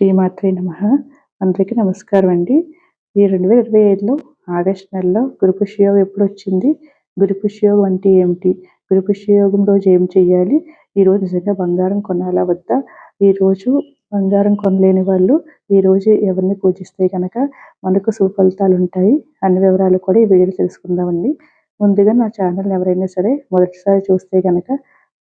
శ్రీమాత్రే నమ. అందరికీ నమస్కారం అండి. ఈ రెండు వేల ఇరవై ఐదులో ఆగస్ట్ నెలలో గురుపుష్యోగం ఎప్పుడు వచ్చింది గురుపుష్యోగం అంటే ఏమిటి? గురుపుషయోగం రోజు ఏం చేయాలి ఈ రోజు నిజంగా బంగారం కొనాలా వద్దా? ఈరోజు బంగారం కొనలేని వాళ్ళు ఈరోజు ఎవరిని పూజిస్తే కనుక మనకు సుఫలితాలు ఉంటాయి అన్ని వివరాలు కూడా ఈ వీడియోలో తెలుసుకుందామండి. ముందుగా నా ఛానల్ ఎవరైనా సరే మొదటిసారి చూస్తే కనుక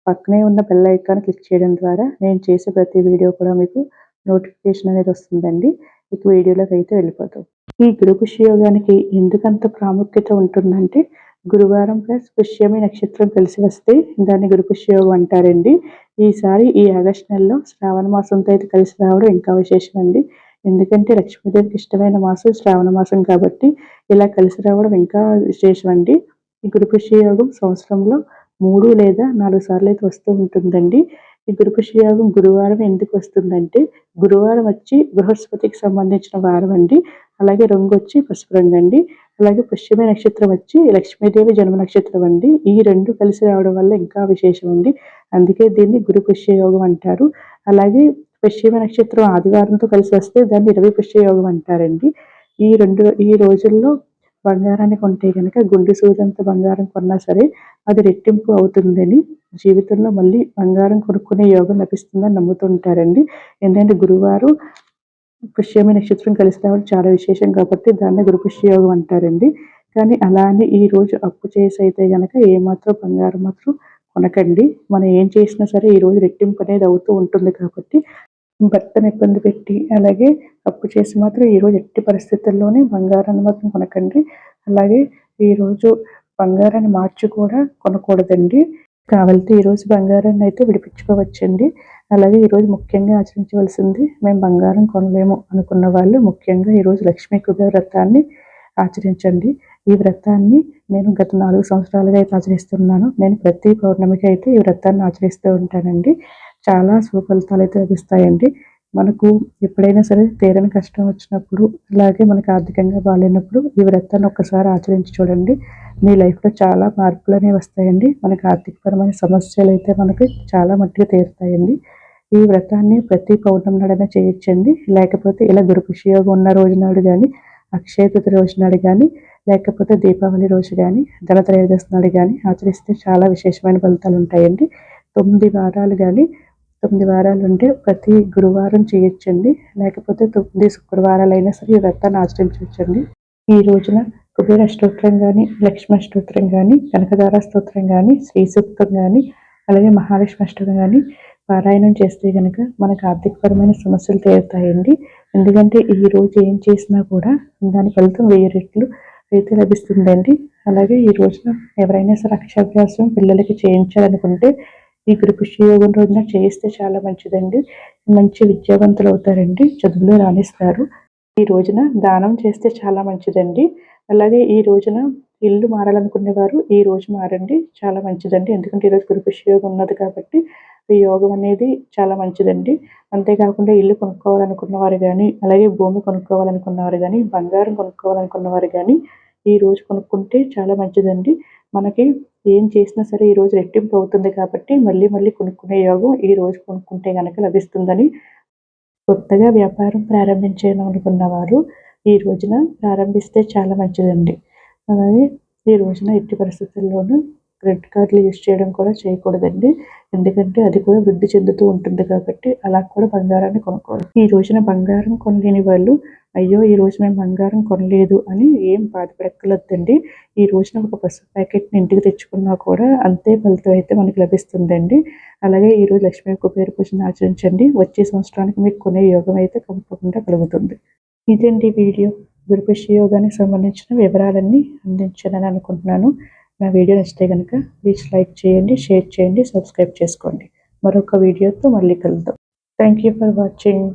పక్కనే ఉన్న బెల్ ఐకాన్ క్లిక్ చేయడం ద్వారా నేను చేసే ప్రతి వీడియో కూడా మీకు నోటిఫికేషన్ అనేది వస్తుందండి. మీకు వీడియోలోకి అయితే వెళ్ళిపోతాం. ఈ గురు పుష్యయోగానికి ఎందుకంత ప్రాముఖ్యత ఉంటుందంటే గురువారం ప్లస్ పుష్యమి నక్షత్రం కలిసి వస్తే దాన్ని గురు పుష్యయోగం అంటారండి. ఈసారి ఈ ఆగస్ట్ నెలలో శ్రావణ మాసంతో అయితే కలిసి రావడం ఇంకా విశేషం అండి ఎందుకంటే లక్ష్మీదేవికి ఇష్టమైన మాసం శ్రావణ మాసం కాబట్టి ఇలా కలిసి రావడం ఇంకా విశేషం అండి ఈ గురు పుష్యయోగం సంవత్సరంలో మూడు లేదా నాలుగు సార్లు అయితే వస్తూ ఉంటుందండి. ఈ గురుపుష్యయోగం గురువారం ఎందుకు వస్తుందంటే గురువారం వచ్చి బృహస్పతికి సంబంధించిన వారం అండి. అలాగే రంగు వచ్చి పసుపు రంగు అండి. అలాగే పుష్యమి నక్షత్రం వచ్చి లక్ష్మీదేవి జన్మ నక్షత్రం అండి. ఈ రెండు కలిసి రావడం వల్ల ఇంకా విశేషం అండి. అందుకే దీన్ని గురు పుష్యయోగం అంటారు. అలాగే పశ్చిమ నక్షత్రం ఆదివారంతో కలిసి వస్తే దాన్ని ఇరవై పుష్యయోగం అంటారండి. ఈ రెండు ఈ రోజుల్లో బంగారాన్ని కొంటే కనుక గుండె సూదంత బంగారం కొన్నా సరే అది రెట్టింపు అవుతుందని జీవితంలో మళ్ళీ బంగారం కొనుక్కునే యోగం లభిస్తుందని నమ్ముతుంటారండి. ఎందుకంటే గురువారు పుష్యమి నక్షత్రం కలిసి రావడం చాలా విశేషం కాబట్టి దాన్ని గురుపుష్యయోగం అంటారండి. కానీ అలానే ఈ రోజు అప్పు చేసి అయితే కనుక ఏమాత్రం బంగారం మాత్రం కొనకండి. మనం ఏం చేసినా సరే ఈ రోజు రెట్టింపు అనేది అవుతూ ఉంటుంది కాబట్టి భర్తను ఇబ్బంది పెట్టి అలాగే అప్పు చేసి మాత్రం ఈరోజు ఎట్టి పరిస్థితుల్లోనే బంగారాన్ని మాత్రం కొనకండి. అలాగే ఈరోజు బంగారాన్ని మార్చి కూడా కొనకూడదండి. కావాలంటే ఈరోజు బంగారాన్ని అయితే విడిపించుకోవచ్చండి. అలాగే ఈరోజు ముఖ్యంగా ఆచరించవలసింది మేము బంగారం కొనలేము అనుకున్న వాళ్ళు ముఖ్యంగా ఈరోజు లక్ష్మీ కుబేర వ్రతాన్ని ఆచరించండి. ఈ వ్రతాన్ని నేను గత నాలుగు సంవత్సరాలుగా అయితే ఆచరిస్తున్నాను. నేను ప్రతి పౌర్ణమికి అయితే ఈ వ్రతాన్ని ఆచరిస్తూ ఉంటానండి. చాలా సుఫలితాలు అయితే లభిస్తాయండి. మనకు ఎప్పుడైనా సరే తీరని కష్టం వచ్చినప్పుడు అలాగే మనకు ఆర్థికంగా బాగాలేనప్పుడు ఈ వ్రతాన్ని ఒక్కసారి ఆచరించి చూడండి. మీ లైఫ్లో చాలా మార్పులు అనేవి వస్తాయండి. మనకు ఆర్థికపరమైన సమస్యలు అయితే మనకి చాలా మట్టిగా తీరుతాయండి. ఈ వ్రతాన్ని ప్రతి పౌర్ణం నాడైనా చేయొచ్చండి. లేకపోతే ఇలా గురుపుషయోగం ఉన్న రోజు నాడు కానీ అక్షయ రోజు నాడు కానీ లేకపోతే దీపావళి రోజు కానీ ధనత్రయోదశి నాడు కానీ ఆచరిస్తే చాలా విశేషమైన ఫలితాలు ఉంటాయండి. తొమ్మిది వారాలు కానీ తొమ్మిది వారాలు ఉంటే ప్రతి గురువారం చేయొచ్చండి. లేకపోతే తొమ్మిది శుక్రవారాలు అయినా సరే ఈ వ్రతాన్ని ఆచరించవచ్చండి. ఈ రోజున కుబేర స్తోత్రం కానీ లక్ష్మీ స్తోత్రం కానీ కనకదార స్తోత్రం కానీ శ్రీ సూక్తం కానీ అలాగే మహాలక్ష్మి అష్టకం కానీ పారాయణం చేస్తే కనుక మనకు ఆర్థికపరమైన సమస్యలు తీరుతాయండి. ఎందుకంటే ఈ రోజు ఏం చేసినా కూడా దాని ఫలితం వెయ్యి రెట్లు అయితే లభిస్తుందండి. అలాగే ఈ రోజున ఎవరైనా సరే అక్షాభ్యాసం పిల్లలకి చేయించాలనుకుంటే ఈ యోగం రోజున చేయిస్తే చాలా మంచిదండి. మంచి విద్యావంతులు అవుతారండి. చదువులో రాణిస్తారు. ఈ రోజున దానం చేస్తే చాలా మంచిదండి. అలాగే ఈ రోజున ఇల్లు మారాలనుకునే వారు ఈ రోజు మారండి. చాలా మంచిదండి. ఎందుకంటే ఈరోజు యోగం ఉన్నది కాబట్టి ఈ యోగం అనేది చాలా మంచిదండి. అంతేకాకుండా ఇల్లు కొనుక్కోవాలనుకున్నవారు కానీ అలాగే భూమి కొనుక్కోవాలనుకున్నవారు కానీ బంగారం కొనుక్కోవాలనుకున్నవారు కానీ ఈ రోజు కొనుక్కుంటే చాలా మంచిదండి. మనకి ఏం చేసినా సరే ఈరోజు రెట్టింపు అవుతుంది కాబట్టి మళ్ళీ మళ్ళీ కొనుక్కునే యోగం ఈ రోజు కొనుక్కుంటే కనుక లభిస్తుందని కొత్తగా వ్యాపారం ప్రారంభించాలనుకున్న వారు ఈ రోజున ప్రారంభిస్తే చాలా మంచిదండి. అలాగే ఈ రోజున ఎట్టి పరిస్థితుల్లోనూ క్రెడిట్ కార్డులు యూజ్ చేయడం కూడా చేయకూడదండి. ఎందుకంటే అది కూడా వృద్ధి చెందుతూ ఉంటుంది కాబట్టి అలా కూడా బంగారాన్ని కొనుక్కోవాలి. ఈ రోజున బంగారం కొనలేని వాళ్ళు అయ్యో ఈ రోజు మేము బంగారం కొనలేదు అని ఏం బాధపడక్కలొద్దండి ఈ రోజున ఒక పసుపు ప్యాకెట్ని ఇంటికి తెచ్చుకున్నా కూడా అంతే ఫలితం అయితే మనకి లభిస్తుందండి. అలాగే ఈరోజు లక్ష్మీ కుబేర పూజను ఆచరించండి. వచ్చే సంవత్సరానికి మీకు కొనే యోగం అయితే కంపకుండా కలుగుతుంది. ఇదండి వీడియో. గురుపక్ష యోగానికి సంబంధించిన వివరాలన్నీ అందించాలని అనుకుంటున్నాను. నా వీడియో నచ్చితే కనుక ప్లీజ్ లైక్ చేయండి షేర్ చేయండి సబ్స్క్రైబ్ చేసుకోండి. మరొక వీడియోతో మళ్ళీ కలుద్దాం. Thank you for watching.